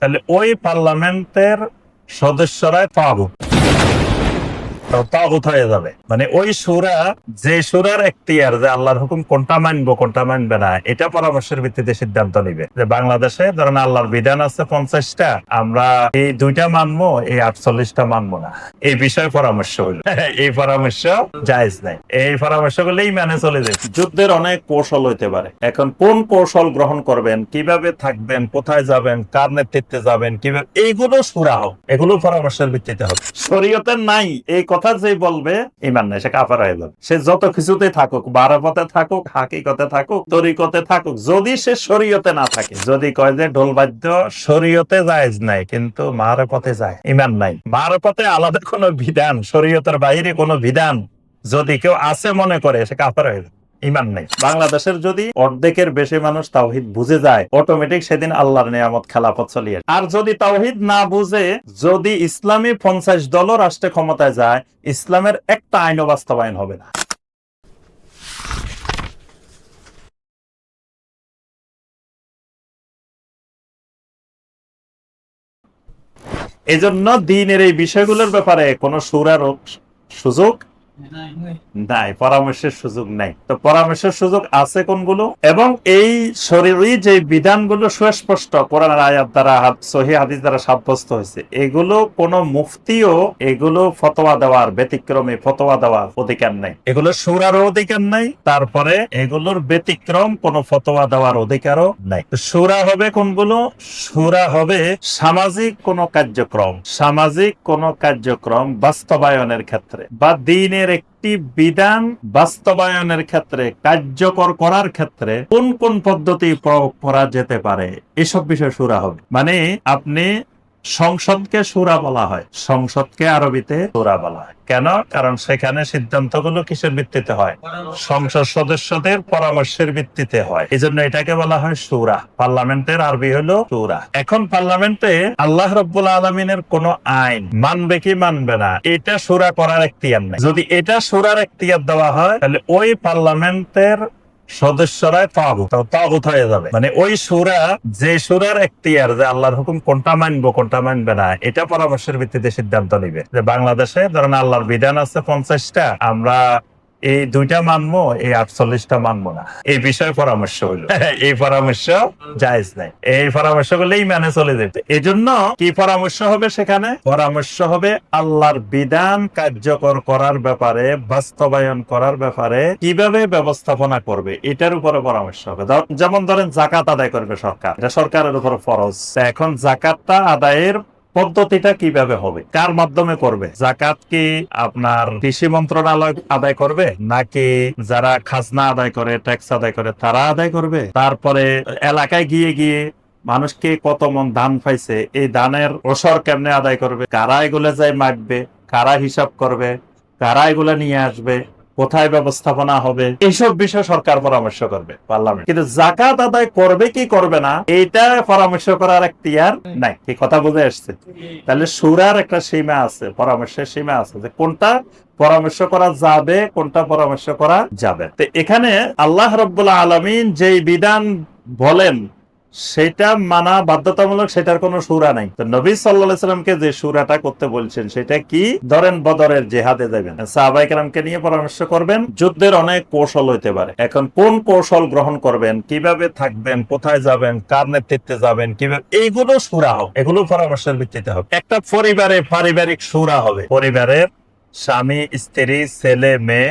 তাহলে ওই পার্লামেন্টের সদস্যরাই তাগুত যাবে। মানে ওই সুরা, যে সুরার যে আল্লাহর হুকুম কোনটা মানবো, কোনটা মানবে না, এটা পরামর্শের ভিত্তিতে সিদ্ধান্ত নিবে। যে বাংলাদেশে ধরেন আল্লাহর বিধান আছে পঞ্চাশটা, আমরা এই দুইটা মানবো, এই আটচল্লিশটা মানবো না। এই বিষয়ে পরামর্শ হইল। এই পরামর্শ নাই। এই পরামর্শ গুলোই চলে যায়। যুদ্ধের অনেক কৌশল হইতে পারে। এখন কোন কৌশল গ্রহণ করবেন, কীভাবে থাকবেন, কোথায় যাবেন, কার নেতৃত্বে যাবেন, কীভাবে এইগুলো সুরা হোক। এগুলো পরামর্শের ভিত্তিতে হবে শরীয়তে নাই, এই কথা যে বলবে, ইমান নাই, সে কাফার হয়ে যাবে। সে যত কিছুতে থাকুক, বারাপথে থাকুক, হাকিকতে থাকুক, তরিকতে থাকুক, যদি সে শরীয়তে না থাকে, যদি কয় যে ঢোল বাদ্য শরীয়তে জায়েজ নাই, কিন্তু মার পথে যায়, ইমান নাই। মার পথে আলাদা কোনো বিধান, শরীয়তের বাইরে কোনো বিধান যদি কেউ আছে মনে করে, সে কাফার হয়ে যাবে। ইমান নাই। বাংলাদেশের যদি অর্ধেকের বেশি মানুষ তাওহিদ বুঝে যায় অটোমেটিক সেদিন আল্লাহর নিয়ামত খেলাফত চলিয়ে আর যদি তাওহিদ না বুঝে, যদি ইসলামী পঞ্চাশ দল রাষ্ট্রে ক্ষমতায় যায়, ইসলামের একটা আইনও বাস্তবায়ন হবে না। এজন্য দিনের এই বিষয়গুলোর ব্যাপারে কোনো সুরার সুযোগ নাই। পরামর্শের সুযোগ নাই। তো পরামর্শের সুযোগ আছে কোনগুলো? এবং এই শরীরই যে বিধানগুলো সুস্পষ্ট কোরআনের আয়াত দ্বারা সহি হাদিস দ্বারা সাব্যস্ত হয়েছে, এগুলো কোন মুফতিও এগুলো ফতোয়া দেওয়ার, ব্যতিক্রমে ফতোয়া দেওয়ার অধিকার নাই। এগুলো সুরারও অধিকার নাই, তারপরে এগুলোর ব্যতিক্রম কোন ফতোয়া দেওয়ার অধিকারও নাই। সুরা হবে কোনগুলো? সুরা হবে সামাজিক কোন কার্যক্রম। সামাজিক কোন কার্যক্রম বাস্তবায়নের ক্ষেত্রে বা দিনের একটি বিধান বাস্তবায়নের ক্ষেত্রে, কার্যকর করার ক্ষেত্রে কোন কোন পদ্ধতি প্রয়োগ করা যেতে পারে? এসব বিষয়ে সুরা হবে। মানে আপনি সংসদকে সুরা বলা হয়। সংসদকে আরবিতে সুরা বলা হয়। কেন? কারণ সেখানে সিদ্ধান্তগুলো কিসের ভিত্তিতে হয়? সংসদ সদস্যদের পরামর্শের ভিত্তিতে হয়। এই জন্য এটাকে বলা হয় সুরা। পার্লামেন্টের আরবি হলো সুরা। এখন পার্লামেন্টে আল্লাহ রব্বুল আলমিনের কোন আইন মানবে কি মানবে না, এটা সুরা করার এখতিয়ার নেই। যদি এটা সুরার এখতিয়ার দেওয়া হয়, তাহলে ওই পার্লামেন্টের সদস্যরাই তাগুত তাগুত হয়ে যাবে। মানে ওই সুরা, যে সুরার এখতিয়ার যে আল্লাহর হুকুম কোনটা মানবো, কোনটা মানবে না, এটা পরামর্শের ভিত্তিতে সিদ্ধান্ত নিবে। যে বাংলাদেশে ধরেন আল্লাহর বিধান আছে পঞ্চাশটা, আমরা এই দুইটা মানবো, এই আটচল্লিশটা মানবো না। এই বিষয়ে পরামর্শ হইল এই পরামর্শ জায়েজ নাই। এই পরামর্শ গুলোই মানে চলে যেতে এই জন্য কি পরামর্শ হবে সেখানে? পরামর্শ হবে আল্লাহর বিধান কার্যকর করার ব্যাপারে, বাস্তবায়ন করার ব্যাপারে কীভাবে ব্যবস্থাপনা করবে, এটার উপরে পরামর্শ হবে। যেমন ধরেন জাকাত আদায় করবে সরকার। এটা সরকারের উপর ফরজ। এখন জাকাতটা আদায়ের পদ্ধতিটা কীভাবে হবে? কার মাধ্যমে করবে? জাকাত কি আপনার কৃষি মন্ত্রণালয় আদায় করবে? নাকি যারা খাজনা আদায় করে ট্যাক্স আদায় করে, তারা আদায় করবে? তারপরে এলাকায় গিয়ে গিয়ে মানুষকে কত মন ধান পাইছে, এই ধানের ওসর কেমনে আদায় করবে? কারা এগুলো যায় মাপবে কারা হিসাব করবে? কারা এগুলো নিয়ে আসবে? কোথায় ব্যবস্থাপনা হবে? এইসব বিষয় সরকার পরামর্শ করবে, পার্লামেন্ট। কিন্তু জাকাত আদায় করবে কি করবে না, এইটা পরামর্শ করার একটিয়ার নাই। কি কথা বুঝে আসছে তাহলে সুরার একটা সীমা আছে, পরামর্শের সীমা আছে যে কোনটা পরামর্শ করা যাবে, কোনটা পরামর্শ করা যাবে তো এখানে আল্লাহ রব্বুল্লাহ আলমিন যেই বিধান বলেন সেটা মানা বাধ্যতামূলক, সেটার কোনো সুরা নাই। তো নবী সাল্লাহ সাল্লামকে যে সুরাটা করতে বলছেন, সেটা কি? ধরেন বদরের জেহাদে দেবেন সাহাবাইকালামকে নিয়ে পরামর্শ করবেন, যুদ্ধের অনেক কৌশল হইতে পারে। এখন কোন কৌশল গ্রহণ করবেন, কীভাবে থাকবেন, কোথায় যাবেন, কার নেতৃত্বে যাবেন, কীভাবে, এইগুলো সুরা হোক, এগুলো পরামর্শের ভিত্তিতে হবে একটা পরিবারে পারিবারিক সুরা হবে। পরিবারের স্বামী, স্ত্রী, ছেলে, মেয়ে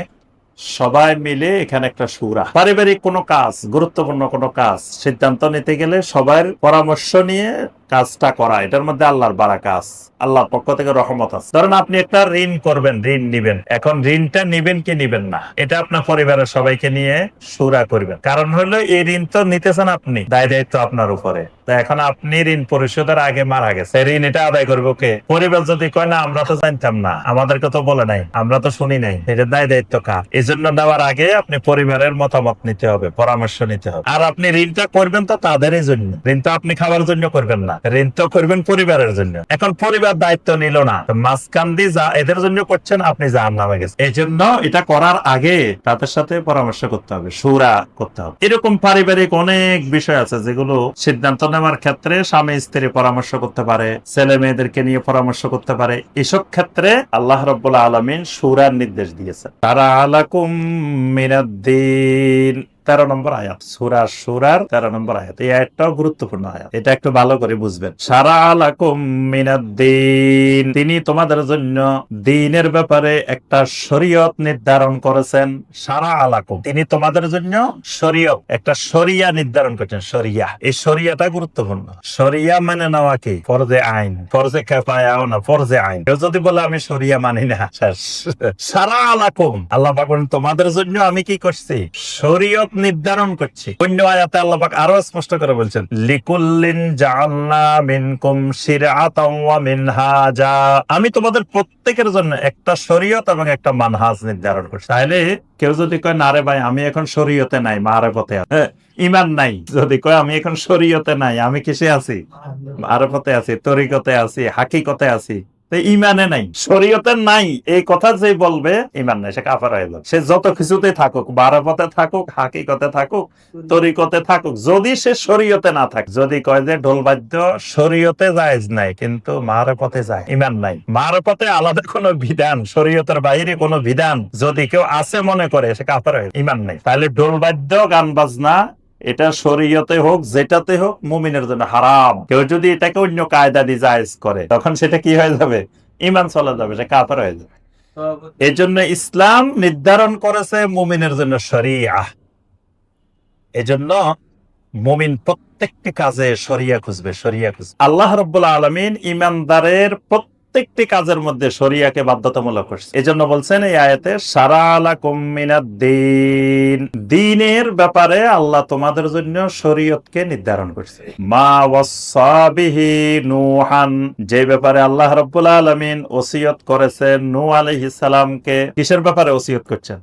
সবাই মিলে এখানে একটা সুরা। পারিবারিক কোনো কাজ, গুরুত্বপূর্ণ কোনো কাজ সিদ্ধান্ত নিতে গেলে সবার পরামর্শ নিয়ে কাজটা করা, এটার মধ্যে আল্লাহর বাড়া কাজ আল্লাহর পক্ষ থেকে রহমত আছে। ধরেন আপনি একটা ঋণ করবেন, ঋণ নিবেন। এখন ঋণটা নিবেন কি নিবেন না? এটা আপনার পরিবারের সবাইকে নিয়ে সুরা করবেন। কারণ হলো, এই ঋণ তো নিতেছেন আপনি, দায় দায়িত্ব আপনার উপরে। এখন আপনি ঋণ পরিশোধের আগে মারা গেছে ঋণ এটা আদায় করব কে? পরিবার যদি কয়, না, আমরা তো জানতাম না, আমাদেরকে তো বলে নাই, আমরা তো শুনি নাই, এটা দায় দায়িত্ব কার? এই জন্য দেওয়ার আগে আপনি পরিবারের মতামত নিতে হবে, পরামর্শ নিতে হবে। আর আপনি ঋণটা করবেন তো তাদেরই জন্য। ঋণ তো আপনি খাবার জন্য করবেন না। না ঋণ তো করবেন পরিবারের জন্য। এখন পরিবার দায়িত্ব নিল না। মাঝখান দিয়ে যা এদের জন্য করছেন, আপনি জাহান নামে গেছেন। এই জন্য এটা করার আগে তাদের সাথে পরামর্শ করতে হবে, সুরা করতে হবে। এরকম পারিবারিক অনেক বিষয় আছে যেগুলো সিদ্ধান্ত নেওয়ার ক্ষেত্রে স্বামী স্ত্রী পরামর্শ করতে পারে, ছেলে মেয়েদেরকে নিয়ে পরামর্শ করতে পারে। এসব ক্ষেত্রে আল্লাহ রব্বুল আলমিন সুরার নির্দেশ দিয়েছে তারা আলাকুম মিনাদ্দিন তেরো নম্বর আয়াত। সুরার সুরার তেরো নম্বর আয়াত। এই আয়াতটাও গুরুত্বপূর্ণ আয়াত। এটা একটু ভালো করে বুঝবেন। সারা আলাকুম মিনাদ্দিন। তিনি তোমাদের জন্য দিনের ব্যাপারে একটা শরীয়ত নির্ধারণ করেছেন। সারা আলাকুম তিনি তোমাদের জন্য শরীয়ত, একটা শরিয়া নির্ধারণ করেছেন। শরিয়া। এই শরিয়াটা গুরুত্বপূর্ণ। শরিয়া মানে নেওয়া কি? ফরজে আইন। ফরজে খেপায়াও না, ফরজে আইন। কেউ যদি বলে আমি শরিয়া মানি না। সারা আলাকুম আল্লাহ তোমাদের জন্য আমি কি করছি? শরীয়ত নির্ধারণ করছি। অন্য আয়াতে আল্লাহ পাক আরও স্পষ্ট করে বলছেন লিকুল্লিন জাআলনা মিনকুম শিরআতাও ওয়া মিনহাজা। আমি তোমাদের প্রত্যেকের জন্য একটা শরীয়ত এবং একটা মানহাজ নির্ধারণ করছি। তাহলে কেউ যদি কয় না রে ভাই আমি এখন শরীয়তে নাই মারে পথে আছি। হ্যাঁ, ইমান নাই। যদি কয় আমি এখন শরীয়তে নাই আমি কিসে আছি? আরফতে আছি তরিকতে আছি হাকিকতে আছি। ইমানে নাই। শরীয়তে নাই, এই কথা যে বলবে ইমান নাই, সে কাফার হয়ে যাবে। সে যত কিছুতে থাকুক, বারপথে থাকুক, হাকিকতে থাকুক, তরিকতে থাকুক, যদি সে শরীয়তে না থাকে। যদি কয় যে ঢোল বাদ্য শরীয়তে জায়েজ নাই, কিন্তু মার পথে যায় ইমান নাই। মার পথে আলাদা কোনো বিধান, শরীয়তের বাইরে কোনো বিধান যদি কেউ আছে মনে করে, সে কাফার হয়ে ইমান নাই। তাহলে ঢোল বাদ্য, গান বাজনা এটা শরীয়তে হোক, যেটাতে হোক, মুমিনের জন্য হারাম। কেউ যদি এটাকে অন্য কায়দা জায়েজ করে, তখন সেটা কি হয়ে যাবে? ইমান চলে যাবে, সে কাফার হয়ে যাবে। এই জন্য ইসলাম নির্ধারণ করেছে মুমিনের জন্য শরিয়া। এজন্য মুমিন প্রত্যেকটি কাজে শরিয়া খুঁজবে শরিয়া খুঁজবে। আল্লাহ রব্বুল আলমিন ইমানদারের প্রত্যেকটি কাজের মধ্যে শরিয়াকে বাধ্যতামূলক করছে। এজন্য বলছেন এই আয়াতে, সারা আলা দিন। দিনের ব্যাপারে আল্লাহ তোমাদের জন্য শরীয়তকে নির্ধারণ করছে। মা ওয়াসাবিহি নুহান। যে ব্যাপারে আল্লাহ রব্বুল আলামিন ওসিয়ত করেছেন নূ আলাইহিস সালামকে। কিসের ব্যাপারে ওসিয়ত করছেন?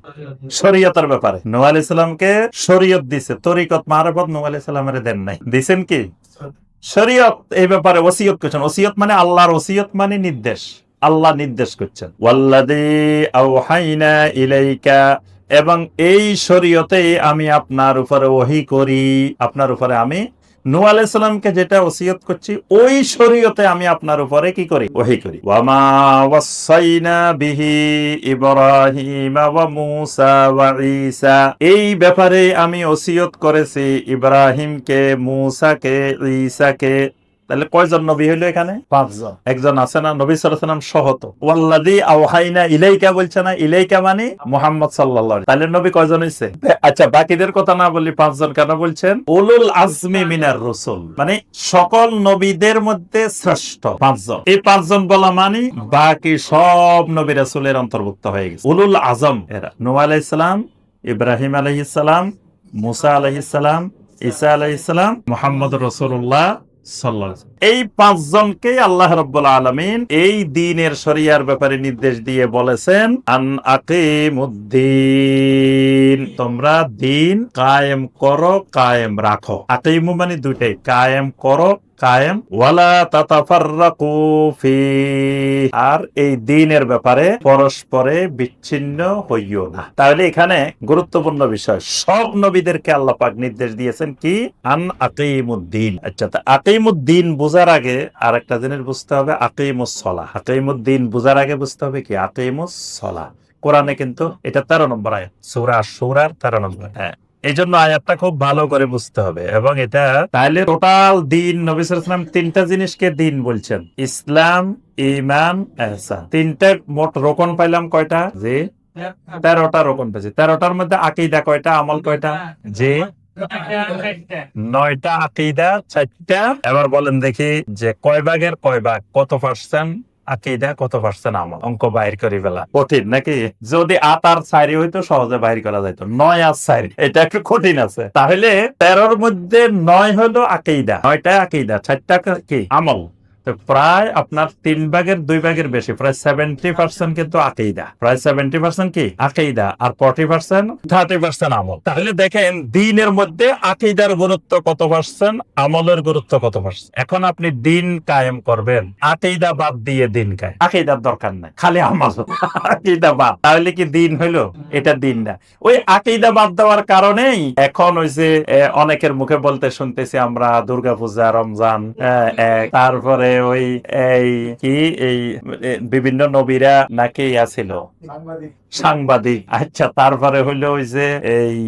শরীয়তের ব্যাপারে। নূ আলাইহিস সালামকে শরীয়ত দিছে। তরিকত মারফত নূ আলাইহিস সালামের দেন নাই। দিছেন কি? শরীয়ত এই ব্যাপারে ওসিয়ত করছেন। ওসিয়ত মানে আল্লাহর ওসিয়ত মানে নির্দেশ। আল্লাহ নির্দেশ করছেন। ইলাইকা, এবং এই শরীয়তে আমি আপনার উপরে ওহি করি। আপনার উপরে আমি নূ আলাইসাল্লামকে যেটা ওসিয়ত করছি, ওই শরীয়তে আমি আপনার উপরে কি করি? ওহি করি। ওয়ামা ওয়াসাইনা বিহি ইব্রাহিম ওয়া মূসা ওয়া ঈসা। এই ব্যাপারে আমি ওসিয়ত করেছি ইব্রাহিমকে, মূসাকে, ঈসাকে। তাহলে কয়জন নবী হইল এখানে? পাঁচজন। একজন আছে না? নবী সালাম সহত। ওয়াল্লাদি আওহাইনা ইলাইকা বলছে না? ইলাইকা মানে মোহাম্মদ সাল্লাল্লাহু তাহলে নবী কয়জন হইছে? আচ্ছা বাকিদের কথা না বলি পাঁচজন কেন বলছেন? উলুল আজমি মিনার রসুল। মানে সকল নবীদের মধ্যে শ্রেষ্ঠ পাঁচজন। এই পাঁচজন বলা মানে বাকি সব নবী রাসূলের অন্তর্ভুক্ত হয়ে গেছে। উলুল আজম এরা। নূহ আলাইহিস সালাম ইব্রাহিম আলাইহিস সালাম মুসা আলাইহিস সালাম ঈসা আলাইহিস সালাম মুহাম্মদ রাসূলুল্লাহ Sallanız. এই পাঁচজনকে আল্লাহ রব্বুল আলমিন এই দিনের শরিয়ার ব্যাপারে নির্দেশ দিয়ে বলেছেন, আন আকিমুদ্দিন। তোমরা দিন কায়েম করো, কায়েম রাখো। আকিমু মানে দুইটাই, কায়েম করো, কায়েম। ওয়ালা তাতাফাররাকু ফি আর এই দিনের ব্যাপারে পরস্পরে বিচ্ছিন্ন হইও না। তাহলে এখানে গুরুত্বপূর্ণ বিষয়, সব নবীদেরকে আল্লাহ পাক নির্দেশ দিয়েছেন কি? আন আকিমুদ্দিন। আচ্ছা আকিমুদ্দিন বোঝার আগে আর একটা জিনিস বুঝতে হবে আকিমুস সলা আকিমুদ্দিন বোঝার আগে বুঝতে হবে কি? আকিমুস সলা কোরআনে কিন্তু এটা তেরো নম্বর আয়াত। সূরা সূরার তেরো নম্বর হ্যাঁ। এই জন্য আয়াতটা খুব ভালো করে বুঝতে হবে এবং এটা তাহলে টোটাল দিন নবী সালাম তিনটা জিনিসকে দিন বলছেন। ইসলাম ইমান এহসান। তিনটা মোট রোকন পাইলাম কয়টা? যে তেরোটা। রোকন পেয়েছি। তেরোটার মধ্যে আকিদা কয়টা আমল কয়টা? যে নয়টা আকিদা চারটা। এবার বলেন দেখি যে কয় ভাগের কয় ভাগ? কত পার্সেন্ট আকিদা কত পার্সেন্ট আমল? অঙ্ক বাইর করি ফেলা। কঠিন নাকি? যদি আট আর চারি হইতো সহজে বাইর করা যাইত। নয় আর চারি এটা একটু কঠিন আছে। তাহলে তেরোর মধ্যে নয় হলো আকিদা। নয়টা আকিদা চারটা কি? আমল। তো প্রায় আপনার তিন ভাগের দুই ভাগের বেশি প্রায় সেভেন্টি পার্সেন্ট কিন্তু আকেইদা প্রায় সেভেন্টি পার্সেন্ট কি? আকেইদা আর ফর্টি পার্সেন্ট থার্টি পার্সেন্ট আমল। তাহলে দেখেন দিনের মধ্যে আকেইদার গুরুত্ব কত পার্সেন্ট আমলের গুরুত্ব কত পার্সেন্ট এখন আপনি দিন কায়েম করবেন আকেইদা বাদ দিয়ে দিন কায়েম। আকেইদার দরকার নাই খালি আমল আকেইদা বাদ। তাহলে কি দিন হইল? এটা দিন না। ওই আকেইদা বাদ দেওয়ার কারণেই এখন ওই যে অনেকের মুখে বলতে শুনতেছি আমরা দুর্গাপূজা রমজান তারপরে ওই এই কি এই বিভিন্ন নবীরা নাকি সাংবাদিক। আচ্ছা তারপরে হইল ওই যে এই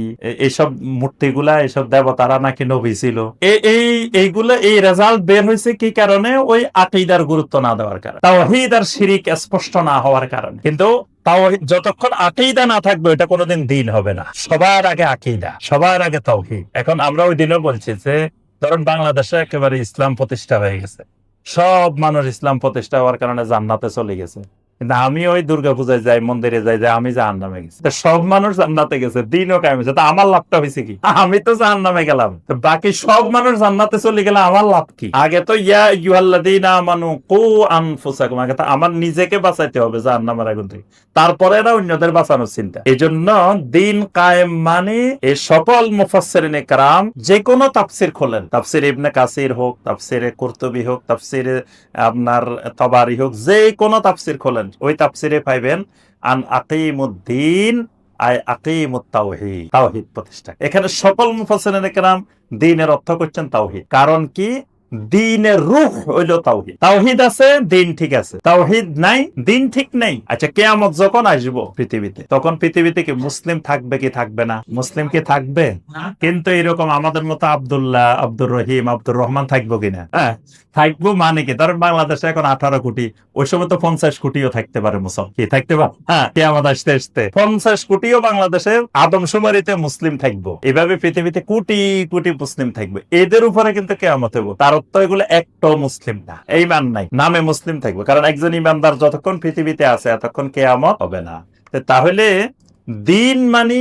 এইসব মূর্তিগুলা এইসব দেবতারা নাকি নবী ছিল? এই এইগুলা এই রেজাল্ট বের হয়েছে কি কারণে? ওই আকিদার গুরুত্ব না দেওয়ার কারণে। তাওহীদ আর শিরিক স্পষ্ট না হওয়ার কারণে। কিন্তু তাও যতক্ষণ আকিদা না থাকবে এটা কোনোদিন দিন হবে না। সবার আগে আকিদা সবার আগে তাওহীদ। এখন আমরা ওই দিনও বলছি যে ধরুন বাংলাদেশে একেবারে ইসলাম প্রতিষ্ঠা হয়ে গেছে। সব মানুষ ইসলাম প্রতিষ্ঠা হওয়ার কারণে জান্নাতে চলে গেছে। কিন্তু আমি ওই দুর্গা পূজায় যাই, মন্দিরে যাই যাই আমি জাহান নামে গেছি সব মানুষ জান্নাতে গেছে, দিনও কায়েম হয়েছে। তা আমার লাভটা হয়েছে কি? আমি তো জাহান নামে গেলাম বাকি সব মানুষ জান্নাতে চলে গেলে আমার লাভ কি? আগে তো, ইয়া ইউহাল্লাদিনা মানু কু আনফুসাকুম, আগে তো আমার নিজেকে বাঁচাইতে হবে জাহান নামের আগুন থেকে। তারপরে এরা অন্যদের বাঁচানোর চিন্তা। এই জন্য দিন কায়েম মানে এই সকল মুফাসসিরিনে কারাম, যে কোনো তাফসির খোলেন। তাফসির ইবনে কাসির হোক, তাফসিরে কুরতুবি হোক, তাফসিরে আপনার তবারি হোক, যে কোনো তাফসির খোলেন। ওই তাফসিরে পাইবেন, আন আকিমুদ্দিন, আই আকিমুত তাওহিদ তাওহিদ প্রতিষ্ঠা। এখানে সকল মুফাসসিরিনে কেরাম দিনের অর্থ করছেন তাওহিদ। কারণ কি? দিনের রূহ হইল তাওহীদ। তাওহীদ আছে, দিন ঠিক আছে। তাওহীদ নাই, দিন ঠিক নেই। আচ্ছা কেয়ামত যখন আসব পৃথিবীতে, তখন পৃথিবীতে কি মুসলিম থাকবে কি থাকবে না? মুসলিম কি থাকবে? কিন্তু এরকম আমাদের মতো আব্দুল্লাহ, আব্দুর রহিম, আব্দুর রহমান থাকব কিনা? হ্যাঁ থাকব মানে কি? ধরেন বাংলাদেশে এখন আঠারো কোটি, ওই সময় তো পঞ্চাশ কোটিও থাকতে পারে মুসল। কি থাকতে পারে? হ্যাঁ কেয়ামত আসতে আসতে। পঞ্চাশ কোটিও বাংলাদেশে আদমশুমারিতে মুসলিম থাকব। এভাবে পৃথিবীতে কোটি কোটি মুসলিম থাকবে। এদের উপরে কিন্তু কেয়ামত হব তার অর্থ এগুলো মুসলিম না। এই মান নাই, নামে মুসলিম থাকবে। কারণ একজন ইমানদার যতক্ষণ পৃথিবীতে আছে, এতক্ষণ কেয়ামত হবে না। তাহলে দিন মানি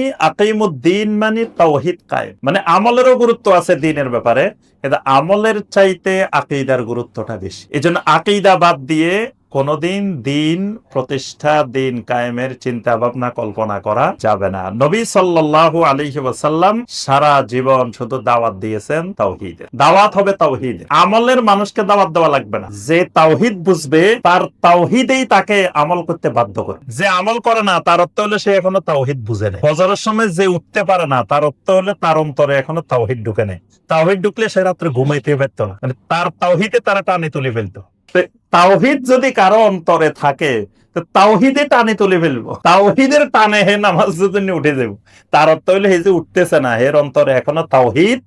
দিন মানি, তাওহিদ কায়েম। মানে আমলেরও গুরুত্ব আছে দিনের ব্যাপারে, কিন্তু আমলের চাইতে আকেইদার গুরুত্বটা বেশি। এই জন্য আকিদা বাদ দিয়ে কোনদিন দিন প্রতিষ্ঠা, দিন কায়েমের চিন্তা ভাবনা কল্পনা করা যাবে না। নবী সাল্লাল্লাহু আলাইহি ওয়াসাল্লাম সারা জীবন শুধু দাওয়াত দিয়েছেন তাওহীদ। দাওয়াত হবে তাওহীদ। আমলের মানুষকে দাওয়াত দেওয়া লাগবে না। যে তাওহীদ বুঝবে, তার তাওহিদেই তাকে আমল করতে বাধ্য করে যে আমল করে না, তার অর্থ হলে সে এখনও তাওহিদ বুঝে নেই। ফজরের সময় যে উঠতে পারে না, তার অর্থ হলে তার অন্তরে এখনও তাওহিদ ঢুকে নেই। তাওহীদ ঢুকলে সে রাত্রে ঘুমাইতে পারত না। মানে তার তাওহিদে তারা টানে তুলে ফেলতো। তাওহীদ যদি কারও অন্তরে থাকে তাওহীদে টানে তুলে ফেলব। তাওহীদের টানে হে নামাজ জন্য উঠে যাব। তার অর্থ হইলে হে যে উঠতেছে না এর অন্তরে এখনও তাওহীদ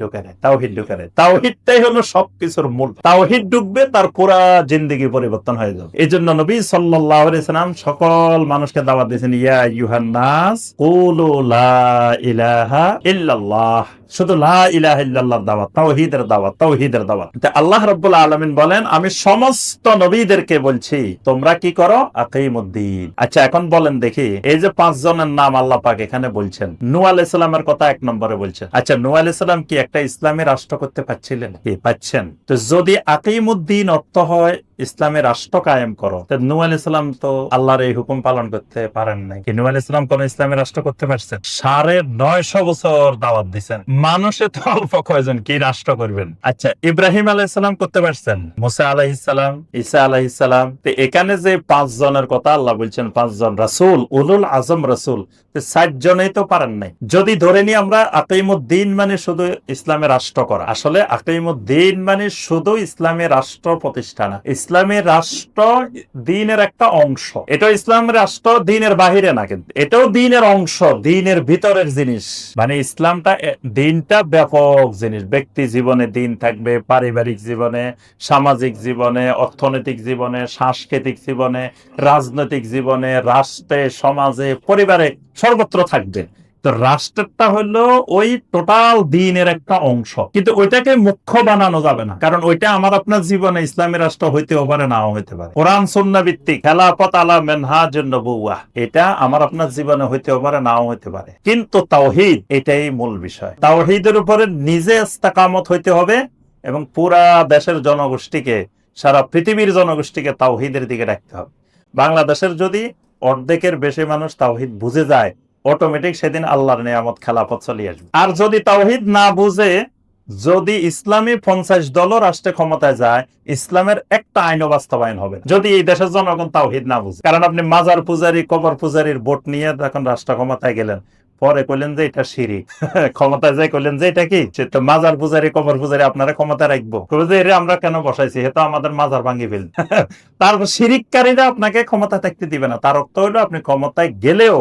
ঢুকে নেয় তাওহীদ ঢুকে নেয় তাওহীদটাই হলো সবকিছুর মূল। তাওহীদ ঢুকবে তার পুরা জিন্দেগি পরিবর্তন হয়ে যাবে। এই জন্য নবী আলাইহি সাল্লাম সকল মানুষকে দাওয়াত দিয়েছেন, ইয়া আইয়ুহান নাস কুলু লা ইলাহা ইল্লাল্লাহ। শুধু লা ইলাহা ইল্লাল্লাহর দাওয়াত, তাওহীদের দাওয়াত তাওহীদের দাওয়াত। আল্লাহ রাব্বুল আলামিন বলেন, আমি সমস্ত নবীদেরকে বলছি, তোমরা কি করো? আকিমুদ্দিন। আচ্ছা এখন বলেন দেখি, এই যে পাঁচ জনের নাম আল্লাহ পাক এখানে বলছেন নূ আলাইহিস সালামের কথা এক নম্বরে বলছেন। আচ্ছা নূ আলাইহিস সালাম কি একটা ইসলামী রাষ্ট্র করতে পারছিলেন? কি, পাচ্ছেন। তো যদি আকিমুদ্দিন অর্থ হয়, ইসলামে রাষ্ট্র কায়েম করো নূ আলাইহিস সালাম তো আল্লাহর এই হুকুম পালন করতে পারেন নাই। নূ আলাইহিস সালাম কোন ইসলামী রাষ্ট্র করতে পারছেন? সাড়ে নয়শো বছর দাওয়াত দিছেন। মানুষে তো অল্প কয়জন, কি রাষ্ট্র করবেন? আচ্ছা ইব্রাহিম আলাইহিস সালাম করতে পারছেন? মুসা ঈসা আলাইহিস সালাম তো এখানে যে পাঁচ জনের কথা আল্লাহ বলছেন পাঁচজন রাসূল, উলুল আজম রাসূল ষাট জনেই তো পারেন নাই। যদি ধরে আমরা মানে শুধু ইসলামের রাষ্ট্র করা। আসলে মানে শুধু ইসলামের রাষ্ট্র ইসলামের রাষ্ট্র দিনের একটা অংশ। এটা ইসলামের রাষ্ট্র দিনের বাহিরে না কিন্তু, এটাও দিনের অংশ, দিনের ভিতরের জিনিস। মানে ইসলামটা এ- দিনটা ব্যাপক জিনিস। ব্যক্তি জীবনে দিন থাকবে, পারিবারিক জীবনে, সামাজিক জীবনে, অর্থনৈতিক জীবনে, সাংস্কৃতিক জীবনে, রাজনৈতিক জীবনে, রাষ্ট্রে, সমাজে, পরিবারে সর্বত্র থাকবে। তো রাষ্ট্রটা হলো ওই টোটাল দিনের একটা অংশ। কিন্তু ওইটাকে মুখ্য বানানো যাবে না। কারণ ওইটা আমার আপনার জীবনে ইসলামী রাষ্ট্র হইতেও পারে, নাও হইতে পারে। কোরআন, সুন্না ভিত্তিক। খেলাপত আলা মেনহাজ নবুয়া এটা আমার আপনার জীবনে হইতেও পারে, নাও হইতে পারে। কিন্তু তাওহিদ, এটাই মূল বিষয়। তাওহিদের উপরে নিজে ইস্তাকামত হইতে হবে এবং পুরা দেশের জনগোষ্ঠীকে, সারা পৃথিবীর জনগোষ্ঠীকে তাওহিদের দিকে রাখতে হবে। বাংলাদেশের যদি অর্ধেকের বেশি মানুষ তাওহিদ বুঝে যায় অটোমেটিক সেদিন আল্লাহর নিয়ামত খেলাফত চলে আসবে। আর যদি তাওহিদ না বুঝে, যদি ইসলামী পঞ্চাশ দল রাষ্ট্রে ক্ষমতায় যায়, ইসলামের একটা আইনও বাস্তবায়ন হবে যদি এই দেশের জনগণ তাওহিদ না বুঝে। কারণ আপনি মাজার পূজারি, কবর পূজারির ভোট নিয়ে যখন রাষ্ট্র ক্ষমতায় গেলেন, পরে কইলেন যে এটা সিঁড়ি ক্ষমতায় যাই কইলেন যে এটা কি? তো মাজার পূজারি, কবর পূজারি আপনারা ক্ষমতা রাখব। কইবে যে এরে আমরা কেন বসাইছি? হে তো আমাদের মাজার ভাঙি ফেল তারপর শিরিককারীরা আপনাকে ক্ষমতা থাকতে দিবে না। তার অর্থ হলো আপনি ক্ষমতায় গেলেও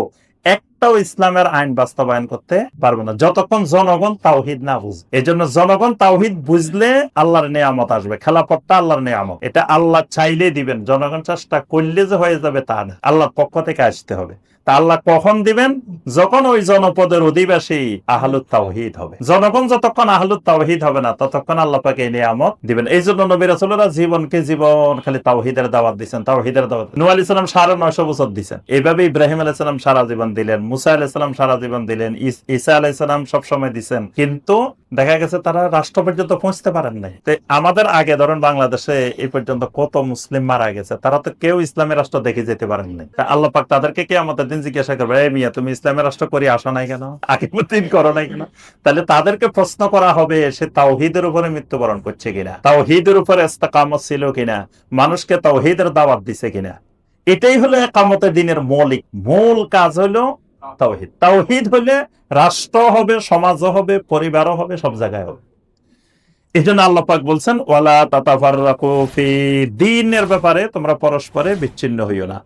একটাও ইসলামের আইন বাস্তবায়ন করতে পারবে না। যতক্ষণ জনগণ তাওহিদ না বুঝবে এই জন্য জনগণ তাওহিদ বুঝলে আল্লাহর নিয়ামত আসবে। খেলাপটটা আল্লাহর নিয়ামত। এটা আল্লাহ চাইলে দিবেন। জনগণ চেষ্টা করলে যে হয়ে যাবে তা না। আল্লাহর পক্ষ থেকে আসতে হবে। আল্লাহ কখন দিবেন? যখন ওই জনপদের অধিবাসী আহলুত তাওহিদ হবে। জনগণ যতক্ষণ আহলুত তাওহিদ হবে না, ততক্ষণ আল্লাহ পাকে এই নিয়ামত দিবেন। এই জন্য নবী রাসূলরা জীবনকে জীবন খালি তাওহিদের দাওয়াত দিচ্ছেন তাওহিদের দাওয়াত। নূহ আলাইহিস সালাম সাড়ে নয়শো বছর দিচ্ছেন এইভাবে ইব্রাহিম আলাইহিস সালাম সারা জীবন দিলেন, মুসা আলাইহিস সালাম সারা জীবন দিলেন ঈসা আলাইহিস সালাম সব সময় দিচ্ছেন কিন্তু দেখা গেছে তারা রাষ্ট্র পর্যন্ত পৌঁছতে পারেন নাই। তো আমাদের আগে ধরেন বাংলাদেশে এই পর্যন্ত কত মুসলিম মারা গেছে, তারা তো কেউ ইসলামের রাষ্ট্র দেখে যেতে পারেন নাই। আল্লাহ পাক তাদেরকে কি আমাদের দিন জিজ্ঞাসা করবে, এই মিয়া, তুমি ইসলামের রাষ্ট্র করে, আসো নাই কেন? আগে দিন করো নাই কেন? তাহলে তাদেরকে প্রশ্ন করা হবে, সে তাওহিদের উপরে মৃত্যুবরণ করছে কিনা? তাওহিদের উপরে ইস্তেকামত ছিল কিনা? মানুষকে তাওহিদের দাওয়াত দিছে কিনা? এটাই হলো একামতের দিনের মৌলিক, মূল কাজ হলো তাওহিদ। তাওহিদ হলে রাষ্ট্র হবে, সমাজও হবে, পরিবারও হবে, সব জায়গায় হবে। এই জন্য আল্লাহ পাক বলছেন, ওয়ালা তাতাফাররাকু ফি দ্বীনের ব্যাপারে তোমরা পরস্পরে বিচ্ছিন্ন হইও না।